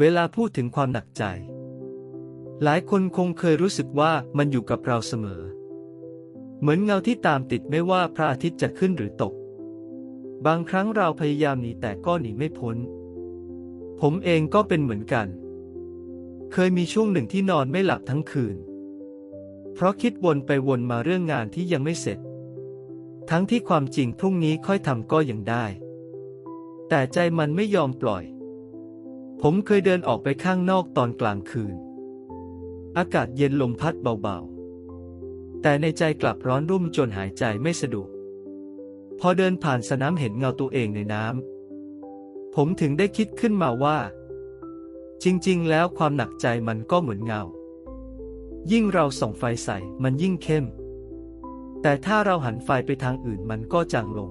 เวลาพูดถึงความหนักใจ หลายคนคงเคยรู้สึกว่ามันอยู่กับเราเสมอ เหมือนเงาที่ตามติดไม่ว่าพระอาทิตย์จะขึ้นหรือตก บางครั้งเราพยายามหนีแต่ก็หนีไม่พ้น ผมเองก็เป็นเหมือนกัน เคยมีช่วงหนึ่งที่นอนไม่หลับทั้งคืน เพราะคิดวนไปวนมาเรื่องงานที่ยังไม่เสร็จ ทั้งที่ความจริงพรุ่งนี้ค่อยทำก็ยังได้ แต่ใจมันไม่ยอมปล่อย ผมเคยเดินออกไปข้างนอกตอนกลางคืน อากาศเย็นลมพัดเบาๆ แต่ในใจกลับร้อนรุ่มจนหายใจไม่สะดวก พอเดินผ่านสนามเห็นเงาตัวเองในน้ำ ผมถึงได้คิดขึ้นมาว่า จริงๆ แล้วความหนักใจมันก็เหมือนเงา ยิ่งเราส่องไฟใส่มันยิ่งเข้ม แต่ถ้าเราหันไฟไปทางอื่นมันก็จางลง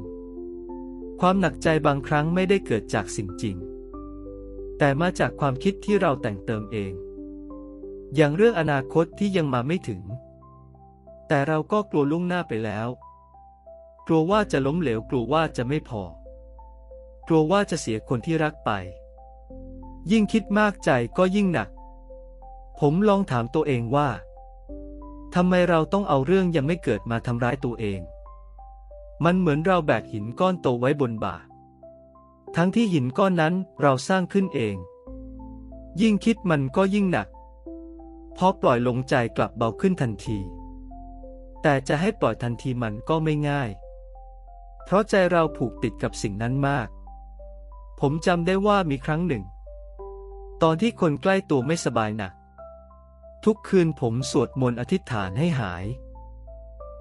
ความหนักใจบางครั้งไม่ได้เกิดจากสิ่งจริง แต่มาจากความคิดที่เราแต่งเติมเอง อย่างเรื่องอนาคตที่ยังมาไม่ถึง แต่เราก็กลัวล่วงหน้าไปแล้ว กลัวว่าจะล้มเหลวกลัวว่าจะไม่พอ กลัวว่าจะเสียคนที่รักไป ยิ่งคิดมากใจก็ยิ่งหนัก ผมลองถามตัวเองว่าทำไมเราต้องเอาเรื่องยังไม่เกิดมาทำร้ายตัวเอง มันเหมือนเราแบกหินก้อนโตไว้บนบ่า ทั้งที่หินก้อนนั้นเราสร้างขึ้นเอง ยิ่งคิดมันก็ยิ่งหนัก พอปล่อยลงใจกลับเบาขึ้นทันที แต่จะให้ปล่อยทันทีมันก็ไม่ง่าย เพราะใจเราผูกติดกับสิ่งนั้นมาก ผมจำได้ว่ามีครั้งหนึ่ง ตอนที่คนใกล้ตัวไม่สบายหนัก ทุกคืนผมสวดมนต์อธิษฐานให้หาย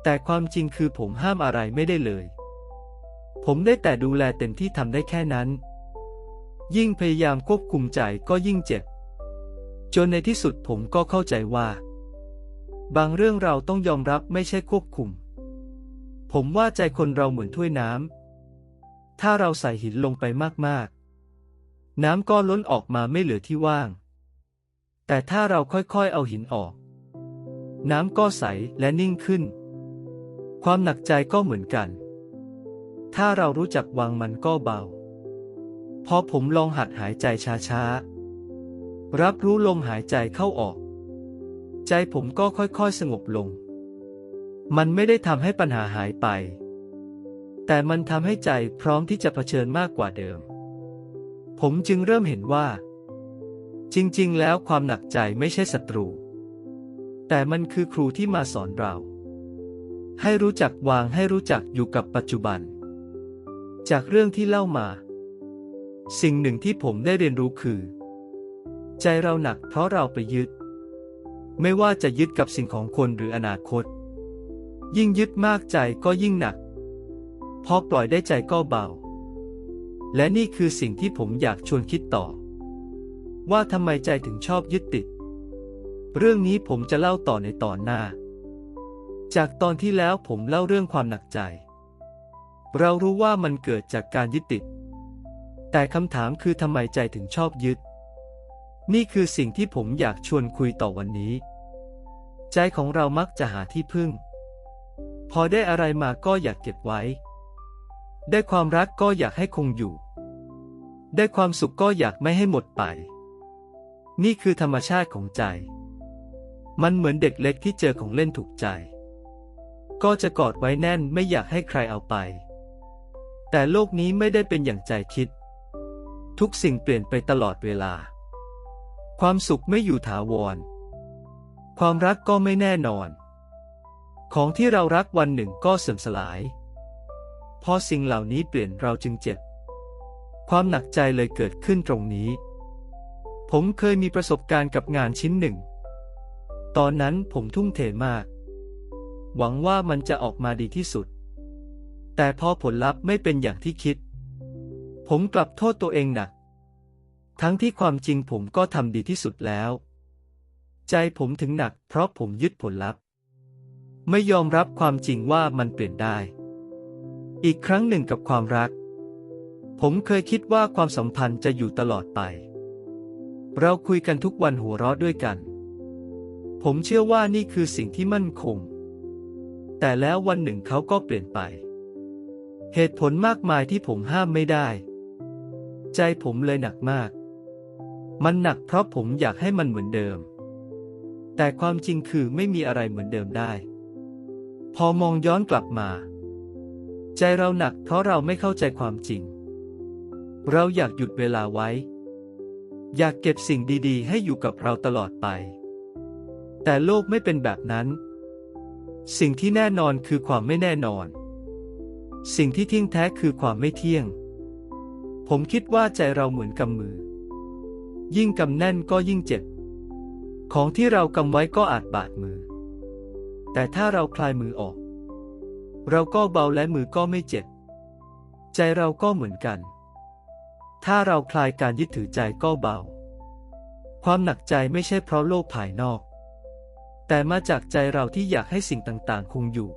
แต่ความจริงคือผมห้ามอะไรไม่ได้เลย ผมได้แต่ดูแลเต็มที่ทำได้แค่นั้น ยิ่งพยายามควบคุมใจก็ยิ่งเจ็บ จนในที่สุดผมก็เข้าใจว่า บางเรื่องเราต้องยอมรับไม่ใช่ควบคุม ผมว่าใจคนเราเหมือนถ้วยน้ำถ้าเราใส่หินลงไปมากๆ น้ำก็ล้นออกมาไม่เหลือที่ว่าง แต่ถ้าเราค่อยๆเอาหินออก น้ำก็ใสและนิ่งขึ้น ความหนักใจก็เหมือนกัน ถ้าเรารู้จักวางมันก็เบา พอผมลองหัดหายใจช้าๆ รับรู้ลมหายใจเข้าออก ใจผมก็ค่อยๆสงบลง มันไม่ได้ทำให้ปัญหาหายไป แต่มันทำให้ใจพร้อมที่จะเผชิญมากกว่าเดิม ผมจึงเริ่มเห็นว่า จริงๆ แล้วความหนักใจไม่ใช่ศัตรู แต่มันคือครูที่มาสอนเรา ให้รู้จักวางให้รู้จักอยู่กับปัจจุบัน จากเรื่องที่เล่ามา สิ่งหนึ่งที่ผมได้เรียนรู้คือ ใจเราหนักเพราะเราไปยึด ไม่ว่าจะยึดกับสิ่งของคนหรืออนาคต ยิ่งยึดมากใจก็ยิ่งหนัก พอปล่อยได้ใจก็เบา และนี่คือสิ่งที่ผมอยากชวนคิดต่อ ว่าทำไมใจถึงชอบยึดติด เรื่องนี้ผมจะเล่าต่อในตอนหน้า จากตอนที่แล้วผมเล่าเรื่องความหนักใจ เรารู้ว่ามันเกิดจากการยึดติด แต่คำถามคือทำไมใจถึงชอบยึด นี่คือสิ่งที่ผมอยากชวนคุยต่อวันนี้ ใจของเรามักจะหาที่พึ่ง พอได้อะไรมาก็อยากเก็บไว้ ได้ความรักก็อยากให้คงอยู่ ได้ความสุขก็อยากไม่ให้หมดไป นี่คือธรรมชาติของใจ มันเหมือนเด็กเล็กที่เจอของเล่นถูกใจก็จะกอดไว้แน่นไม่อยากให้ใครเอาไป แต่โลกนี้ไม่ได้เป็นอย่างใจคิด ทุกสิ่งเปลี่ยนไปตลอดเวลา ความสุขไม่อยู่ถาวร ความรักก็ไม่แน่นอน ของที่เรารักวันหนึ่งก็เสื่อมสลาย พอสิ่งเหล่านี้เปลี่ยนเราจึงเจ็บ ความหนักใจเลยเกิดขึ้นตรงนี้ ผมเคยมีประสบการณ์กับงานชิ้นหนึ่ง ตอนนั้นผมทุ่มเทมาก หวังว่ามันจะออกมาดีที่สุด แต่พอผลลัพธ์ไม่เป็นอย่างที่คิด ผมกลับโทษตัวเองหนัก ทั้งที่ความจริงผมก็ทำดีที่สุดแล้ว ใจผมถึงหนักเพราะผมยึดผลลัพธ์ ไม่ยอมรับความจริงว่ามันเปลี่ยนได้ อีกครั้งหนึ่งกับความรัก ผมเคยคิดว่าความสัมพันธ์จะอยู่ตลอดไป เราคุยกันทุกวันหัวเราะด้วยกัน ผมเชื่อว่านี่คือสิ่งที่มั่นคง แต่แล้ววันหนึ่งเขาก็เปลี่ยนไป เหตุผลมากมายที่ผมห้ามไม่ได้ ใจผมเลยหนักมาก มันหนักเพราะผมอยากให้มันเหมือนเดิม แต่ความจริงคือไม่มีอะไรเหมือนเดิมได้ พอมองย้อนกลับมา ใจเราหนักเพราะเราไม่เข้าใจความจริง เราอยากหยุดเวลาไว้ อยากเก็บสิ่งดีๆ ให้อยู่กับเราตลอดไป แต่โลกไม่เป็นแบบนั้น สิ่งที่แน่นอนคือความไม่แน่นอน สิ่งที่เที่ยงแท้คือความไม่เที่ยง ผมคิดว่าใจเราเหมือนกำมือ ยิ่งกำแน่นก็ยิ่งเจ็บ ของที่เรากำไว้ก็อาจบาดมือ แต่ถ้าเราคลายมือออก เราก็เบาและมือก็ไม่เจ็บ ใจเราก็เหมือนกัน ถ้าเราคลายการยึดถือใจก็เบา ความหนักใจไม่ใช่เพราะโลกภายนอก แต่มาจากใจเราที่อยากให้สิ่งต่างๆ คงอยู่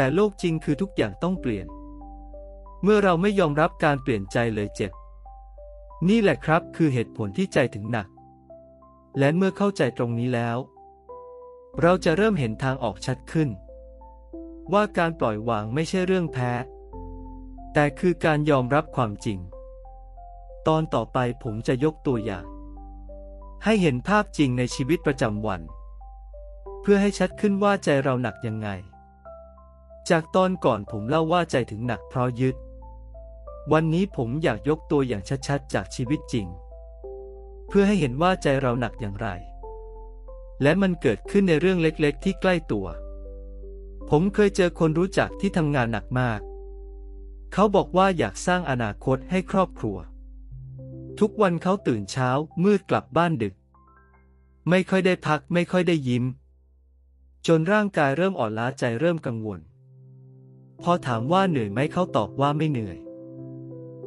แต่โลกจริงคือทุกอย่างต้องเปลี่ยน เมื่อเราไม่ยอมรับการเปลี่ยนใจเลยเจ็บ นี่แหละครับคือเหตุผลที่ใจถึงหนัก และเมื่อเข้าใจตรงนี้แล้ว เราจะเริ่มเห็นทางออกชัดขึ้น ว่าการปล่อยวางไม่ใช่เรื่องแพ้ แต่คือการยอมรับความจริง ตอนต่อไปผมจะยกตัวอย่าง ให้เห็นภาพจริงในชีวิตประจำวัน เพื่อให้ชัดขึ้นว่าใจเราหนักยังไง จากตอนก่อนผมเล่าว่าใจถึงหนักเพราะยึด วันนี้ผมอยากยกตัวอย่างชัดๆ จากชีวิตจริง เพื่อให้เห็นว่าใจเราหนักอย่างไร และมันเกิดขึ้นในเรื่องเล็กๆ ที่ใกล้ตัว ผมเคยเจอคนรู้จักที่ทำงานหนักมาก เขาบอกว่าอยากสร้างอนาคตให้ครอบครัว ทุกวันเขาตื่นเช้ามืดกลับบ้านดึก ไม่ค่อยได้พักไม่ค่อยได้ยิ้ม จนร่างกายเริ่มอ่อนล้าใจเริ่มกังวล พอถามว่าเหนื่อยไหมเขาตอบว่าไม่เหนื่อย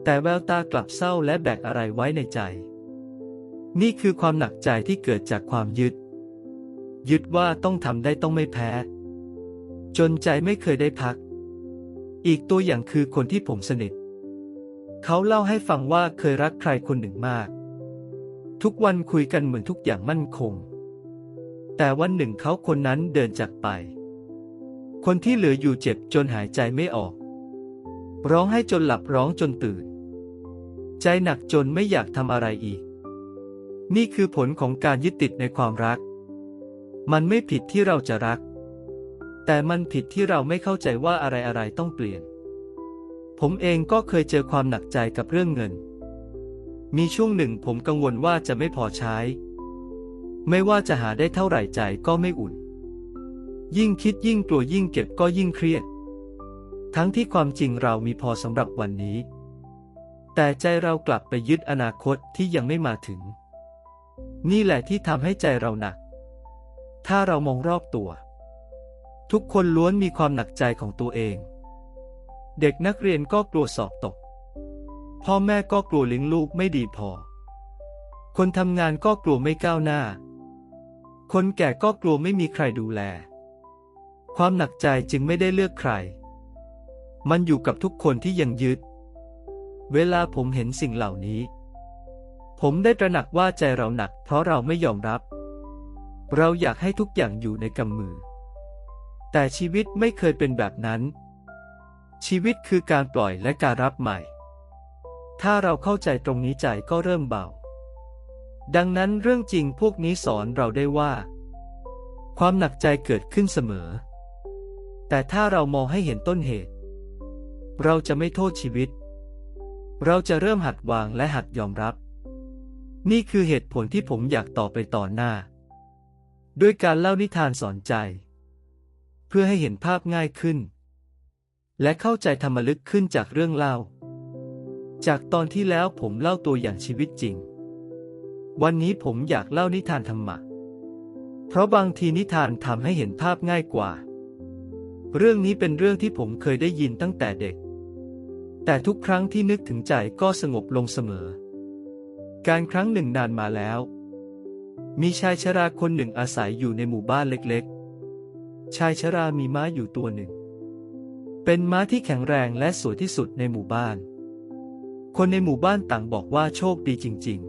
แต่แววตากลับเศร้าและแบกอะไรไว้ในใจ นี่คือความหนักใจที่เกิดจากความยึด ยึดว่าต้องทำได้ต้องไม่แพ้ จนใจไม่เคยได้พัก อีกตัวอย่างคือคนที่ผมสนิท เขาเล่าให้ฟังว่าเคยรักใครคนหนึ่งมาก ทุกวันคุยกันเหมือนทุกอย่างมั่นคง แต่วันหนึ่งเขาคนนั้นเดินจากไป คนที่เหลืออยู่เจ็บจนหายใจไม่ออก ร้องให้จนหลับร้องจนตื่น ใจหนักจนไม่อยากทำอะไรอีก นี่คือผลของการยึดติดในความรัก มันไม่ผิดที่เราจะรัก แต่มันผิดที่เราไม่เข้าใจว่าอะไรอะไรต้องเปลี่ยน ผมเองก็เคยเจอความหนักใจกับเรื่องเงิน มีช่วงหนึ่งผมกังวลว่าจะไม่พอใช้ ไม่ว่าจะหาได้เท่าไหร่ใจก็ไม่อุ่น ยิ่งคิดยิ่งกลัวยิ่งเก็บก็ยิ่งเครียด ทั้งที่ความจริงเรามีพอสำหรับวันนี้ แต่ใจเรากลับไปยึดอนาคตที่ยังไม่มาถึง นี่แหละที่ทำให้ใจเราหนัก ถ้าเรามองรอบตัว ทุกคนล้วนมีความหนักใจของตัวเอง เด็กนักเรียนก็กลัวสอบตก พ่อแม่ก็กลัวเลี้ยงลูกไม่ดีพอ คนทำงานก็กลัวไม่ก้าวหน้า คนแก่ก็กลัวไม่มีใครดูแล ความหนักใจจึงไม่ได้เลือกใคร มันอยู่กับทุกคนที่ยังยึด เวลาผมเห็นสิ่งเหล่านี้ ผมได้ตระหนักว่าใจเราหนัก เพราะเราไม่ยอมรับ เราอยากให้ทุกอย่างอยู่ในกำมือ แต่ชีวิตไม่เคยเป็นแบบนั้น ชีวิตคือการปล่อยและการรับใหม่ ถ้าเราเข้าใจตรงนี้ใจก็เริ่มเบา ดังนั้นเรื่องจริงพวกนี้สอนเราได้ว่า ความหนักใจเกิดขึ้นเสมอ แต่ถ้าเรามองให้เห็นต้นเหตุ เราจะไม่โทษชีวิต เราจะเริ่มหัดวางและหัดยอมรับ นี่คือเหตุผลที่ผมอยากต่อไปต่อหน้า ด้วยการเล่านิทานสอนใจ เพื่อให้เห็นภาพง่ายขึ้น และเข้าใจธรรมลึกขึ้นจากเรื่องเล่า จากตอนที่แล้วผมเล่าตัวอย่างชีวิตจริง วันนี้ผมอยากเล่านิทานธรรมะ เพราะบางทีนิทานทำให้เห็นภาพง่ายกว่า เรื่องนี้เป็นเรื่องที่ผมเคยได้ยินตั้งแต่เด็ก แต่ทุกครั้งที่นึกถึงใจก็สงบลงเสมอ การครั้งหนึ่งนานมาแล้ว มีชายชราคนหนึ่งอาศัยอยู่ในหมู่บ้านเล็กๆ ชายชรามีม้าอยู่ตัวหนึ่ง เป็นม้าที่แข็งแรงและสวยที่สุดในหมู่บ้าน คนในหมู่บ้านต่างบอกว่าโชคดีจริง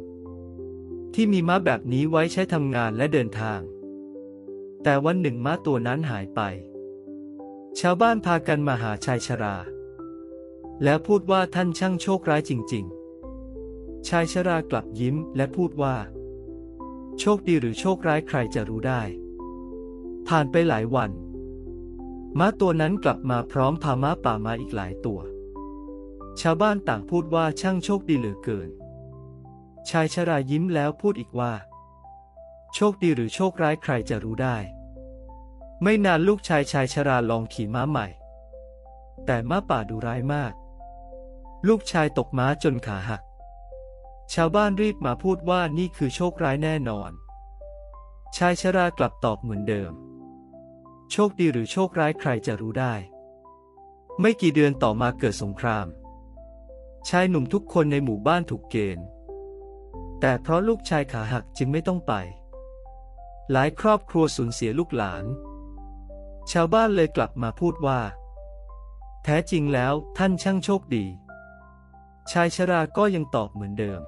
ๆ ที่มีม้าแบบนี้ไว้ใช้ทำงานและเดินทาง แต่วันหนึ่งม้าตัวนั้นหายไป ชาวบ้านพากันมาหาชายชรา แล้วพูดว่าท่านช่างโชคร้ายจริง ๆ ชายชรากลับยิ้มและพูดว่า โชคดีหรือโชคร้ายใครจะรู้ได้ ผ่านไปหลายวัน ม้าตัวนั้นกลับมาพร้อมพาม้าป่ามาอีกหลายตัว ชาวบ้านต่างพูดว่าช่างโชคดีเหลือเกิน ชายชรายิ้มแล้วพูดอีกว่า โชคดีหรือโชคร้ายใครจะรู้ได้ ไม่นานลูกชายชายชราลองขี่ม้าใหม่ แต่ม้าป่าดูร้ายมาก ลูกชายตกม้าจนขาหัก ชาวบ้านรีบมาพูดว่านี่คือโชคร้ายแน่นอน ชายชรากลับตอบเหมือนเดิม โชคดีหรือโชคร้ายใครจะรู้ได้ ไม่กี่เดือนต่อมาเกิดสงคราม ชายหนุ่มทุกคนในหมู่บ้านถูกเกณฑ์ แต่เพราะลูกชายขาหักจึงไม่ต้องไป หลายครอบครัวสูญเสียลูกหลาน ชาวบ้านเลยกลับมาพูดว่า แท้จริงแล้วท่านช่างโชคดี ชายชราก็ยังตอบเหมือนเดิม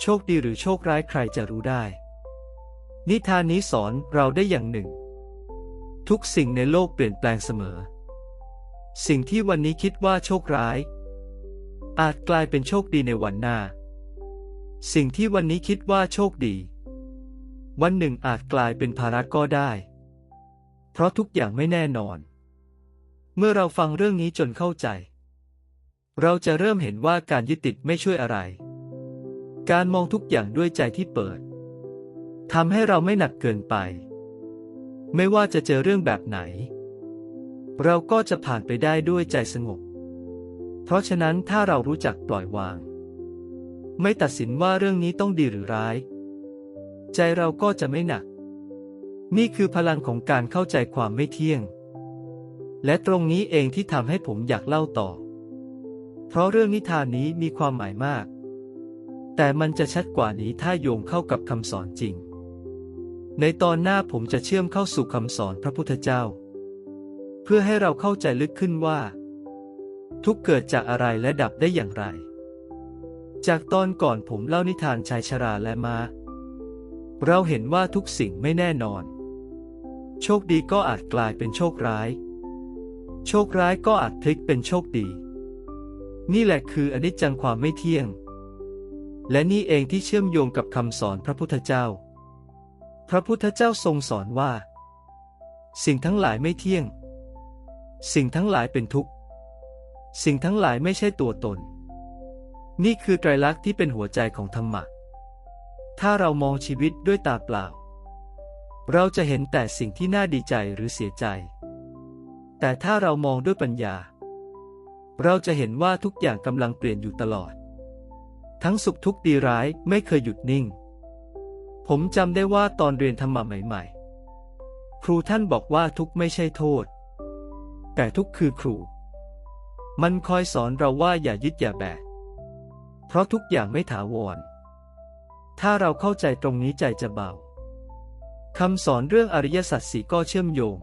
โชคดีหรือโชคร้ายใครจะรู้ได้ นิทานนี้สอนเราได้อย่างหนึ่ง ทุกสิ่งในโลกเปลี่ยนแปลงเสมอ สิ่งที่วันนี้คิดว่าโชคร้าย อาจกลายเป็นโชคดีในวันหน้า สิ่งที่วันนี้คิดว่าโชคดี วันหนึ่งอาจกลายเป็นภาระก็ได้ เพราะทุกอย่างไม่แน่นอน เมื่อเราฟังเรื่องนี้จนเข้าใจ เราจะเริ่มเห็นว่าการยึดติดไม่ช่วยอะไร การมองทุกอย่างด้วยใจที่เปิดทำให้เราไม่หนักเกินไป ไม่ว่าจะเจอเรื่องแบบไหน เราก็จะผ่านไปได้ด้วยใจสงบ เพราะฉะนั้นถ้าเรารู้จักปล่อยวาง ไม่ตัดสินว่าเรื่องนี้ต้องดีหรือร้าย ใจเราก็จะไม่หนัก นี่คือพลังของการเข้าใจความไม่เที่ยง และตรงนี้เองที่ทำให้ผมอยากเล่าต่อ เพราะเรื่องนิทานนี้มีความหมายมาก แต่มันจะชัดกว่านี้ถ้าโยงเข้ากับคำสอนจริง ในตอนหน้าผมจะเชื่อมเข้าสู่คำสอนพระพุทธเจ้า เพื่อให้เราเข้าใจลึกขึ้นว่า ทุกเกิดจากอะไรและดับได้อย่างไร จากตอนก่อนผมเล่านิทานชายชราและมา้าเราเห็นว่าทุกสิ่งไม่แน่นอน โชคดีก็อาจกลายเป็นโชคร้าย โชคร้ายก็อาจพลิกเป็นโชคดี นี่แหละคืออนิจจังความไม่เที่ยง และนี่เองที่เชื่อมโยงกับคำสอนพระพุทธเจ้า พระพุทธเจ้าทรงสอนว่า สิ่งทั้งหลายไม่เที่ยง สิ่งทั้งหลายเป็นทุกข์ สิ่งทั้งหลายไม่ใช่ตัวตน นี่คือไตรลักษณ์ที่เป็นหัวใจของธรรมะ ถ้าเรามองชีวิตด้วยตาเปล่า เราจะเห็นแต่สิ่งที่น่าดีใจหรือเสียใจ แต่ถ้าเรามองด้วยปัญญา เราจะเห็นว่าทุกอย่างกำลังเปลี่ยนอยู่ตลอด ทั้งสุขทุกข์ดีร้ายไม่เคยหยุดนิ่ง ผมจำได้ว่าตอนเรียนธรรมะใหม่ ๆ ครูท่านบอกว่าทุกข์ไม่ใช่โทษ แต่ทุกข์คือครู มันคอยสอนเราว่าอย่ายึดอย่าแบก เพราะทุกอย่างไม่ถาวร ถ้าเราเข้าใจตรงนี้ใจจะเบา คำสอนเรื่องอริยสัจสีก็เชื่อมโยง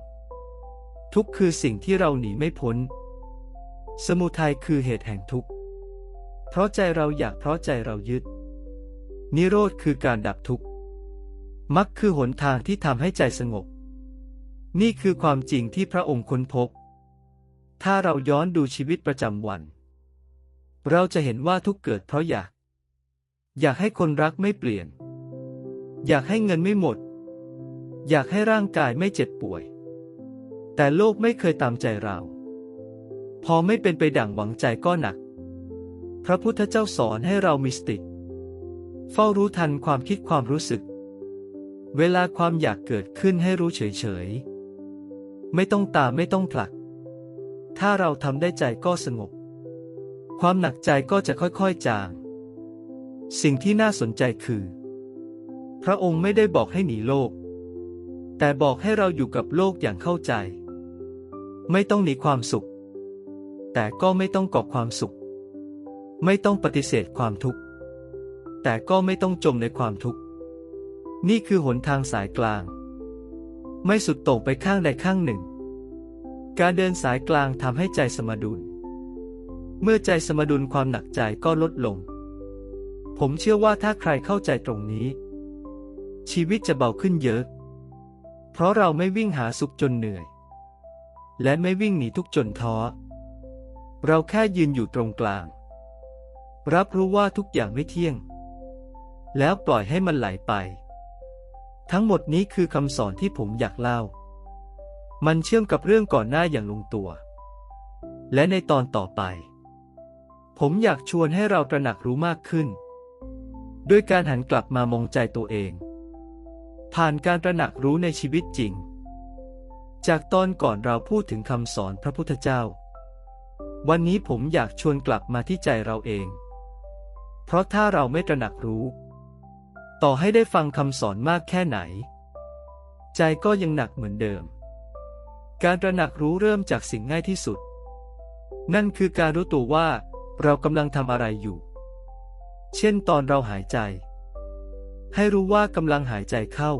ทุกคือสิ่งที่เราหนีไม่พ้น สมุทัยคือเหตุแห่งทุกข์ เพราะใจเราอยากเพราะใจเรายึด นิโรธคือการดับทุกข์มรรคคือหนทางที่ทำให้ใจสงบ นี่คือความจริงที่พระองค์ค้นพบ ถ้าเราย้อนดูชีวิตประจำวัน เราจะเห็นว่าทุกเกิดเพราะอยาก อยากให้คนรักไม่เปลี่ยน อยากให้เงินไม่หมด อยากให้ร่างกายไม่เจ็บป่วย แต่โลกไม่เคยตามใจเรา พอไม่เป็นไปดั่งหวังใจก็หนัก พระพุทธเจ้าสอนให้เรามีสติ เฝ้ารู้ทันความคิดความรู้สึก เวลาความอยากเกิดขึ้นให้รู้เฉยๆ ไม่ต้องตามไม่ต้องผลัก ถ้าเราทำได้ใจก็สงบ ความหนักใจก็จะค่อยๆจาง สิ่งที่น่าสนใจคือ พระองค์ไม่ได้บอกให้หนีโลก แต่บอกให้เราอยู่กับโลกอย่างเข้าใจ ไม่ต้องหนีความสุข แต่ก็ไม่ต้องกอบความสุข ไม่ต้องปฏิเสธความทุกข์ แต่ก็ไม่ต้องจมในความทุกข์ นี่คือหนทางสายกลาง ไม่สุดโต่งไปข้างใดข้างหนึ่ง การเดินสายกลางทำให้ใจสมดุล เมื่อใจสมดุลความหนักใจก็ลดลง ผมเชื่อว่าถ้าใครเข้าใจตรงนี้ ชีวิตจะเบาขึ้นเยอะ เพราะเราไม่วิ่งหาสุขจนเหนื่อย และไม่วิ่งหนีทุกจนท้อ เราแค่ยืนอยู่ตรงกลาง รับรู้ว่าทุกอย่างไม่เที่ยง แล้วปล่อยให้มันไหลไป ทั้งหมดนี้คือคำสอนที่ผมอยากเล่า มันเชื่อมกับเรื่องก่อนหน้าอย่างลงตัว และในตอนต่อไป ผมอยากชวนให้เราตระหนักรู้มากขึ้น ด้วยการหันกลับมามองใจตัวเอง ผ่านการตระหนักรู้ในชีวิตจริง จากตอนก่อนเราพูดถึงคำสอนพระพุทธเจ้า วันนี้ผมอยากชวนกลับมาที่ใจเราเอง เพราะถ้าเราไม่ตระหนักรู้ ต่อให้ได้ฟังคำสอนมากแค่ไหน ใจก็ยังหนักเหมือนเดิม การตระหนักรู้เริ่มจากสิ่งง่ายที่สุด นั่นคือการรู้ตัวว่าเรากำลังทำอะไรอยู่ เช่นตอนเราหายใจ ให้รู้ว่ากำลังหายใจเข้า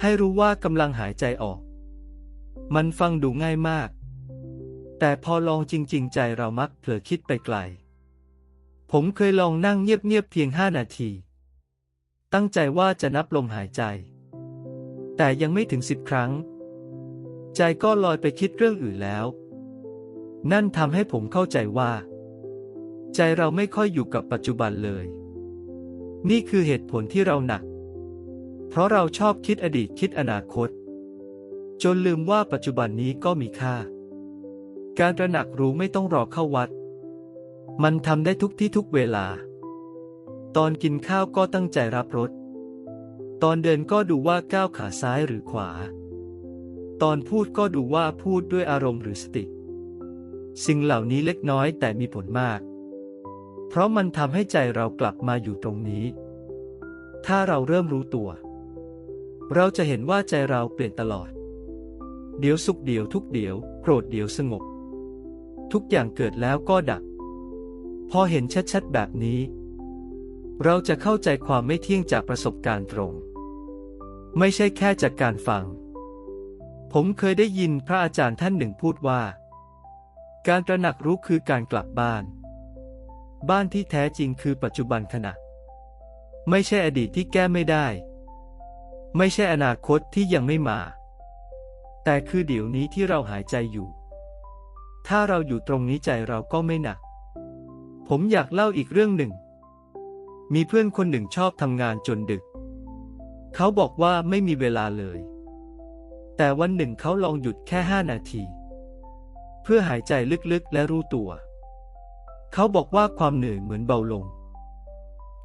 ให้รู้ว่ากำลังหายใจออก มันฟังดูง่ายมาก แต่พอลองจริง ๆ ใจเรามักเผลอคิดไปไกล ผมเคยลองนั่งเงียบ ๆ เพียงห้านาที ตั้งใจว่าจะนับลมหายใจ แต่ยังไม่ถึงสิบครั้ง ใจก็ลอยไปคิดเรื่องอื่นแล้ว นั่นทำให้ผมเข้าใจว่า ใจเราไม่ค่อยอยู่กับปัจจุบันเลย นี่คือเหตุผลที่เราหนัก เพราะเราชอบคิดอดีตคิดอนาคต จนลืมว่าปัจจุบันนี้ก็มีค่า การตระหนักรู้ไม่ต้องรอเข้าวัด มันทำได้ทุกที่ทุกเวลา ตอนกินข้าวก็ตั้งใจรับรส ตอนเดินก็ดูว่าก้าวขาซ้ายหรือขวา ตอนพูดก็ดูว่าพูดด้วยอารมณ์หรือสติ สิ่งเหล่านี้เล็กน้อยแต่มีผลมาก เพราะมันทำให้ใจเรากลับมาอยู่ตรงนี้ ถ้าเราเริ่มรู้ตัว เราจะเห็นว่าใจเราเปลี่ยนตลอด เดี๋ยวสุขเดี๋ยวทุกข์เดี๋ยวโกรธเดี๋ยวสงบ ทุกอย่างเกิดแล้วก็ดับ พอเห็นชัดๆแบบนี้ เราจะเข้าใจความไม่เที่ยงจากประสบการณ์ตรง ไม่ใช่แค่จากการฟัง ผมเคยได้ยินพระอาจารย์ท่านหนึ่งพูดว่า การตระหนักรู้คือการกลับบ้าน บ้านที่แท้จริงคือปัจจุบันขณะ ไม่ใช่อดีตที่แก้ไม่ได้ ไม่ใช่อนาคตที่ยังไม่มา แต่คือเดี๋ยวนี้ที่เราหายใจอยู่ ถ้าเราอยู่ตรงนี้ใจเราก็ไม่หนัก ผมอยากเล่าอีกเรื่องหนึ่ง มีเพื่อนคนหนึ่งชอบทำงานจนดึก เขาบอกว่าไม่มีเวลาเลย แต่วันหนึ่งเขาลองหยุดแค่ห้านาที เพื่อหายใจลึกๆและรู้ตัว เขาบอกว่าความเหนื่อยเหมือนเบาลง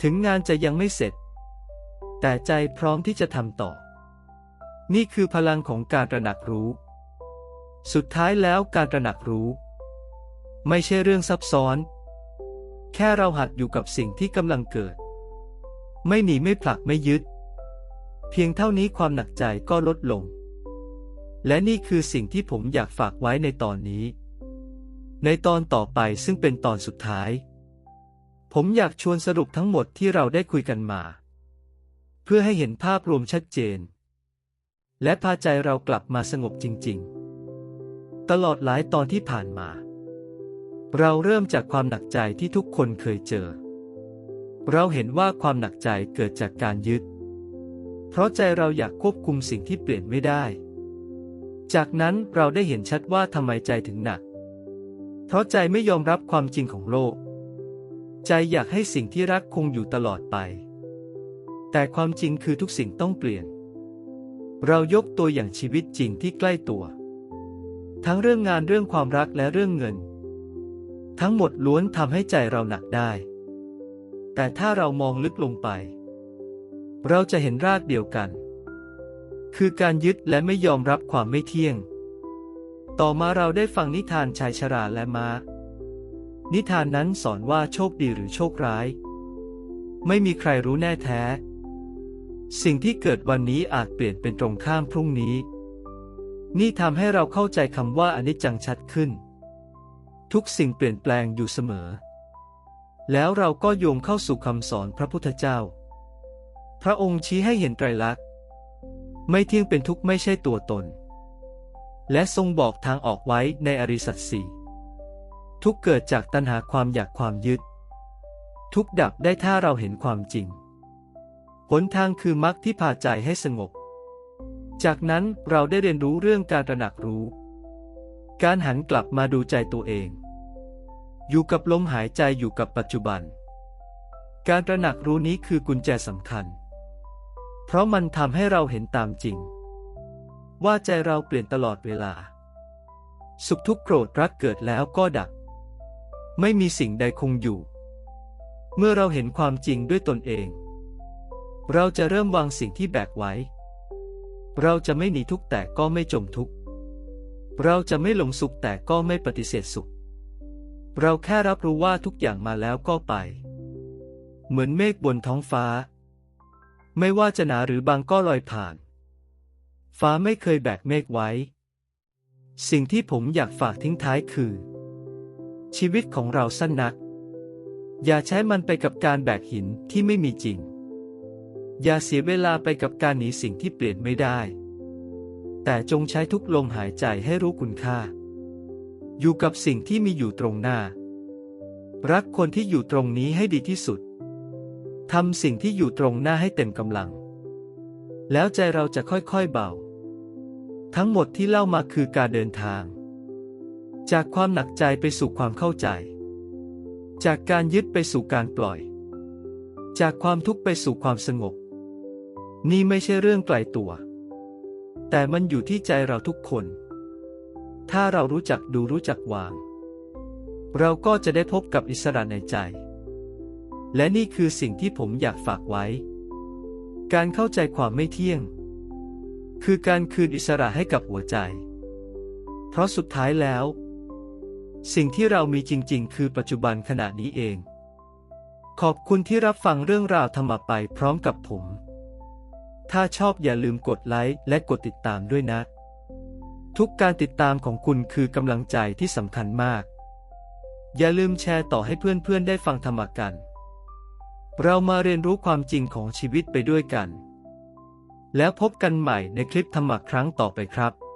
ถึงงานจะยังไม่เสร็จ แต่ใจพร้อมที่จะทำต่อ นี่คือพลังของการตระหนักรู้ สุดท้ายแล้วการตระหนักรู้ ไม่ใช่เรื่องซับซ้อน แค่เราหัดอยู่กับสิ่งที่กำลังเกิด ไม่หนีไม่ผลักไม่ยึด เพียงเท่านี้ความหนักใจก็ลดลง และนี่คือสิ่งที่ผมอยากฝากไว้ในตอนนี้ ในตอนต่อไปซึ่งเป็นตอนสุดท้าย ผมอยากชวนสรุปทั้งหมดที่เราได้คุยกันมา เพื่อให้เห็นภาพรวมชัดเจน และพาใจเรากลับมาสงบจริง ๆ ตลอดหลายตอนที่ผ่านมา เราเริ่มจากความหนักใจที่ทุกคนเคยเจอ เราเห็นว่าความหนักใจเกิดจากการยึด เพราะใจเราอยากควบคุมสิ่งที่เปลี่ยนไม่ได้ จากนั้นเราได้เห็นชัดว่าทำไมใจถึงหนัก เพราะใจไม่ยอมรับความจริงของโลก ใจอยากให้สิ่งที่รักคงอยู่ตลอดไป แต่ความจริงคือทุกสิ่งต้องเปลี่ยน เรายกตัวอย่างชีวิตจริงที่ใกล้ตัว ทั้งเรื่องงานเรื่องความรักและเรื่องเงิน ทั้งหมดล้วนทำให้ใจเราหนักได้ แต่ถ้าเรามองลึกลงไป เราจะเห็นรากเดียวกัน คือการยึดและไม่ยอมรับความไม่เที่ยง ต่อมาเราได้ฟังนิทานชายชราและม้า นิทานนั้นสอนว่าโชคดีหรือโชคร้าย ไม่มีใครรู้แน่แท้ สิ่งที่เกิดวันนี้อาจเปลี่ยนเป็นตรงข้ามพรุ่งนี้ นี่ทำให้เราเข้าใจคำว่าอนิจจังชัดขึ้น ทุกสิ่งเปลี่ยนแปลงอยู่เสมอ แล้วเราก็โยงเข้าสู่คำสอนพระพุทธเจ้า พระองค์ชี้ให้เห็นไตรลักษณ์ ไม่เที่ยงเป็นทุกข์ไม่ใช่ตัวตน และทรงบอกทางออกไว้ในอริสัตสีทุกเกิดจากตัณหาความอยากความยึด ทุกดับได้ถ้าเราเห็นความจริงหนทางคือมรรคที่พาใจให้สงบ จากนั้นเราได้เรียนรู้เรื่องการตระหนักรู้ การหันกลับมาดูใจตัวเอง อยู่กับลมหายใจอยู่กับปัจจุบัน การตระหนักรู้นี้คือกุญแจสำคัญ เพราะมันทำให้เราเห็นตามจริง ว่าใจเราเปลี่ยนตลอดเวลา สุขทุกโกรธรักเกิดแล้วก็ดับ ไม่มีสิ่งใดคงอยู่ เมื่อเราเห็นความจริงด้วยตนเอง เราจะเริ่มวางสิ่งที่แบกไว้ เราจะไม่หนีทุกแต่ก็ไม่จมทุก เราจะไม่หลงสุขแต่ก็ไม่ปฏิเสธสุข เราแค่รับรู้ว่าทุกอย่างมาแล้วก็ไป เหมือนเมฆบนท้องฟ้า ไม่ว่าจะหนาหรือบางก็ลอยผ่าน ฟ้าไม่เคยแบกเมฆไว้ สิ่งที่ผมอยากฝากทิ้งท้ายคือ ชีวิตของเราสั้นนัก อย่าใช้มันไปกับการแบกหินที่ไม่มีจริง อย่าเสียเวลาไปกับการหนีสิ่งที่เปลี่ยนไม่ได้ แต่จงใช้ทุกลมหายใจให้รู้คุณค่า อยู่กับสิ่งที่มีอยู่ตรงหน้า รักคนที่อยู่ตรงนี้ให้ดีที่สุดทำสิ่งที่อยู่ตรงหน้าให้เต็มกำลัง แล้วใจเราจะค่อยๆเบา ทั้งหมดที่เล่ามาคือการเดินทาง จากความหนักใจไปสู่ความเข้าใจ จากการยึดไปสู่การปล่อย จากความทุกข์ไปสู่ความสงบ นี่ไม่ใช่เรื่องไกลตัว แต่มันอยู่ที่ใจเราทุกคน ถ้าเรารู้จักดูรู้จักวาง เราก็จะได้พบกับอิสระในใจ และนี่คือสิ่งที่ผมอยากฝากไว้ การเข้าใจความไม่เที่ยง คือการคืนอิสระให้กับหัวใจ เพราะสุดท้ายแล้ว สิ่งที่เรามีจริง ๆ คือปัจจุบันขณะนี้เอง ขอบคุณที่รับฟังเรื่องราวธรรมะไปพร้อมกับผม ถ้าชอบอย่าลืมกดไลค์และกดติดตามด้วยนะ ทุกการติดตามของคุณคือกำลังใจที่สำคัญมาก อย่าลืมแชร์ต่อให้เพื่อนๆได้ฟังธรรมะกัน เรามาเรียนรู้ความจริงของชีวิตไปด้วยกัน แล้วพบกันใหม่ในคลิปธรรมะครั้งต่อไปครับ